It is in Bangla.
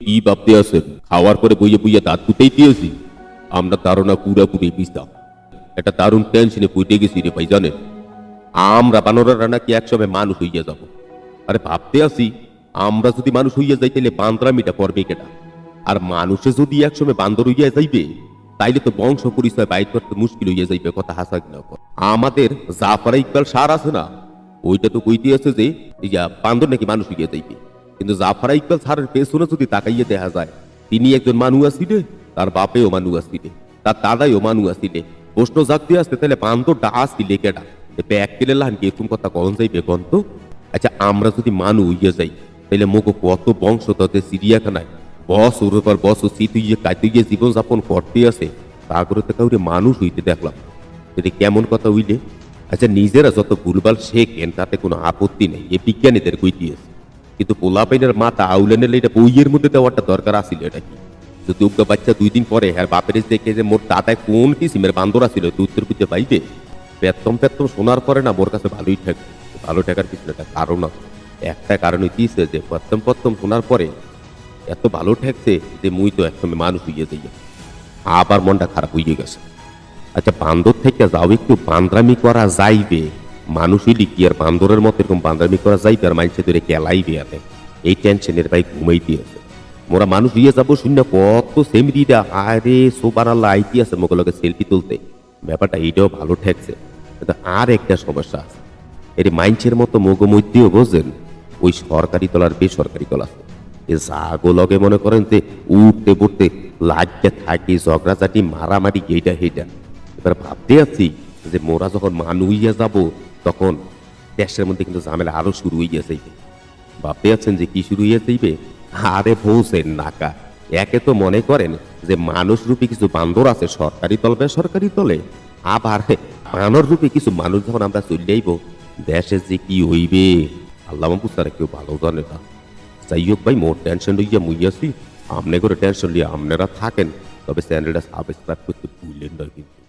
কি ভাবতে আছেন? খাওয়ার পরে বইয়ে বইয়ে দাঁত পুতেই দিয়েছি। আমরা ধারণা পুরাপুরি বিস্তার একটা দারুণ টেনশনে পুইটে গেছি রে ভাই জানেন আমরা বানরা নাকি একসময় মানুষ হইয়া যাব। আরে ভাবতে আসি আমরা যদি মানুষ হইয়া যাই তাহলে বান্দরামিটা করবে কেটা আর মানুষে যদি একসময় বান্দর হইয়া যাইবে, তাইলে তো বংশ পরিচয় বাইর করতে মুশকিল হইয়া যাইবে কথা হাসা কিনা কর। আমাদের জাফরা ইকবাল সার আছে না? ওইটা তো কইতে আছে যে বান্দর নাকি মানুষ হইয়া যাইবে। কিন্তু জাফরা ইকবাল সারের পেছনে যদি তাকাইয়ে দেখা যায়, তিনি একজন মানুষ আসিলে তার বাপেও মানুষ আসিলে তার দাদাইও মানুষ আসিলে প্রশ্ন জাগতে আসতে তাহলে বান্দরটা আসিলে কেডা ব্যাগ কেলে লান কি কথা কখন যাইবে কন আচ্ছা আমরা যদি মানু হইয়া যাই, তাহলে মোকে কত বংশ তাতে চিড়িয়াখানায় বস ওর পর বস শীত হইয়ে কাইতে গিয়ে জীবনযাপন করতে আছে তারপরে তো কাউরে মানুষ হইতে দেখলাম। এটা কেমন কথা হইলে? আচ্ছা নিজেরা যত ভুলভাল শেখেন, তাতে কোনো আপত্তি নেই, এ বিজ্ঞানীদের কই দিয়েছে কিন্তু পোলাপাইনের মাথা আউলে নিলে এটা বইয়ের মধ্যে দেওয়াটা দরকার আছিল এটা কি? যদি উগ্র বাচ্চা দুই দিন পরে হ্যাঁ বাপের দেখে যে মোর দাদায় কোন কিসিমের বান্দর আছিল তুই উত্তর খুঁজে পাইবে পেতম পেতম শোনার পরে না মোর কাছে ভালোই ঠেক, ভালো ঠেকার পিছনে একটা কারণ আছে। একটা কারণ হইতেছে যে প্রথম প্রথম শোনার পরে এত ভালো ঠেকছে যে মুই তো একসময় মানুষ হইয়ে যাই আবার মনটা খারাপ হইয়ে গেছে। আচ্ছা বান্দর থেকে যাও, একটু বান্দ্রামি করা যাইবে। মানুষ হইলি কি আর বান্দরের মতো এরকম বান্দ্রামি করা যাইবে আর মানুষের ধরে কেলাইবে আতে এই টেনশনের ভাই ঘুমাই দিয়েছে। মোরা মানুষ হইয়া যাব শূন্য কত সেমরিটা আরে সোবার আল্লাহ আইতি আছে মোগুলোকে সেলফি তুলতে। ব্যাপারটা এইটাও ভালো ঠেকছে। কিন্তু আর একটা সমস্যা আছে। এটি মাইনছের মতো মধ্যেও বোঝেন, ওই সরকারি তলার বেসরকারি তলা আছে। এ জাগো লগে মনে করেন যে উঠতে পড়তে লাগতে থাকি, ঝগড়াঝাটি, মারামারি, এইটা, সেইটা। এবার ভাবতে আছি যে মোরা যখন মান হইয়া যাব তখন দেশের মধ্যে কিন্তু ঝামেলা আরও শুরু হইয়া যাইবে ভাবতে আছেন যে কি শুরু হইয়া যাইবে? আরে পৌঁছেন নাকা, একে তো মনে করেন যে মানুষ রূপী কিছু বান্দর আছে সরকারি তল বেসরকারি তলে, আবার বানর রূপী কিছু মানুষ যখন আমরা চলে যাইব দেশে যে কি হইবে? আল্লাহ বুঝতারা কেউ ভালো জানে না। যাই হোক ভাই, মোর টেনশন লইয়া মুইয়াছি আপনি করে টেনশন লিয়ে আপনারা থাকেন, তবে চ্যানেলটা সাবস্ক্রাইব করতে ভুললেন না কিন্তু।